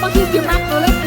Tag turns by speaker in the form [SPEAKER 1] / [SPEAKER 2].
[SPEAKER 1] พอคิดเยอะมากเลย